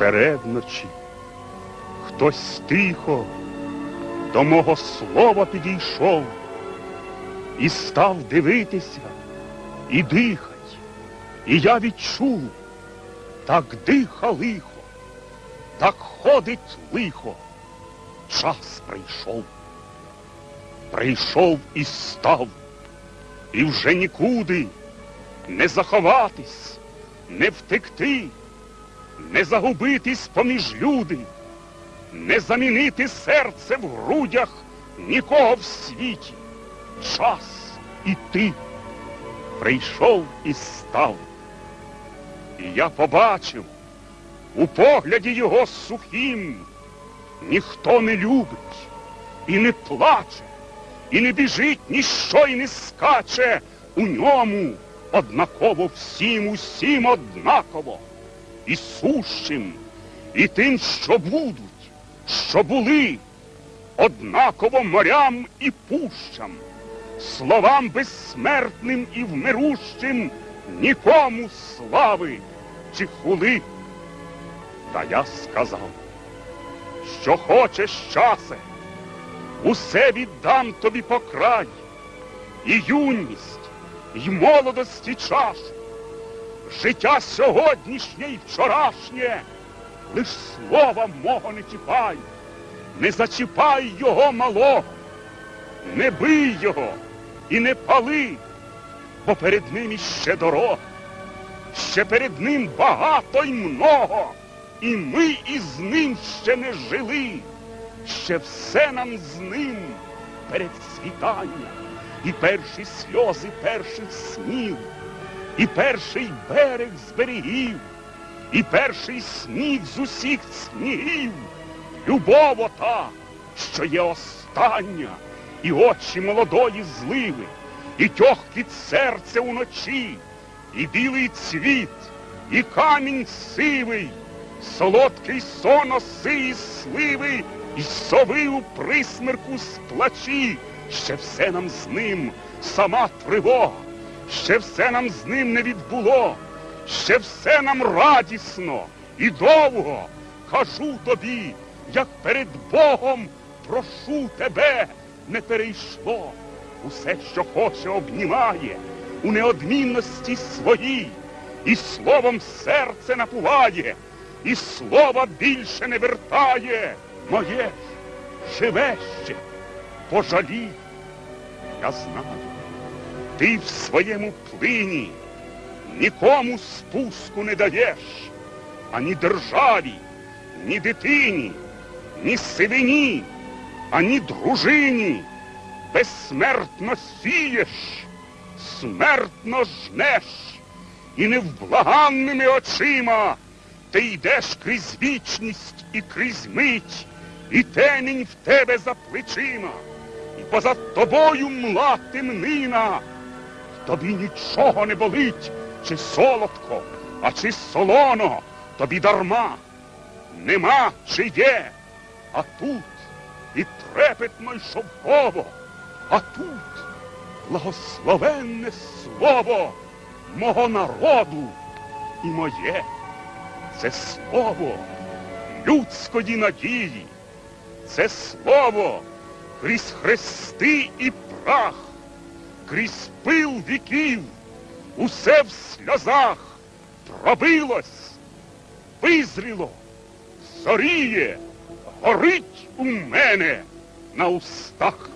Серед ночі хтось тихо до мого слова підійшов і став дивитися і дихать. І я відчув, так диха лихо, так ходить лихо. Час прийшов. Прийшов і став, і вже нікуди не заховатись, не втекти, не загубитись поміж люди, не замінити серце в грудях нікого в світі. Час іти. Прийшов і став. І я побачив у погляді його сухим, ніхто не любить і не плаче, і не біжить ніщо і не скаче у ньому однаково всім, усім однаково, і сущим, і тим, що будуть, що були, однаково морям і пущам, словам безсмертним і вмирущим нікому слави чи хули. Та я сказав, що хочеш часе, усе віддам тобі по край, і юність, і молодості чашу, життя сьогоднішнє і вчорашнє, лиш слова мого не чіпай, не зачіпай його малого, не бий його і не пали, бо перед ним іще дорога, ще перед ним багато й много, і ми із ним ще не жили, ще все нам з ним перед світанням. І перші сльози перших снів, і перший берег з берегів, і перший сніг з усіх снігів, любов ота, що є остання, і очі молодої зливи, і тьохкіт серця уночі, і білий цвіт, і камінь сивий, солодкий сон оси і сливи, і сови у присмерку сплачі ще все нам з ним сама тривога, ще все нам з ним не відбуло, ще все нам радісно і довго кажу тобі, як перед Богом прошу тебе, не перейшло. Усе, що хоче, обнімає у неодмінності своїй, і словом серце напуває, і слова більше не вертає. Моє ж живе ще пожалій. Я знаю, ти в своєму плині нікому спуску не даєш, ані державі, ні дитині, ні сивині, ані дружині. Безсмертно сієш, смертно жнеш, і невблаганними очима ти йдеш крізь вічність і крізь мить, і темінь в тебе за плечима і позад тобою мла темнина. Тобі нічого не болить, чи солодко, а чи солоно, тобі дарма. Нема чи є, а тут і трепетно й шовково, а тут благословенне слово мого народу і моє. Це слово людської надії, це слово крізь хрести і прах, крізь пил віків, усе в сльозах пробилось, визріло, зоріє, горить у мене на устах.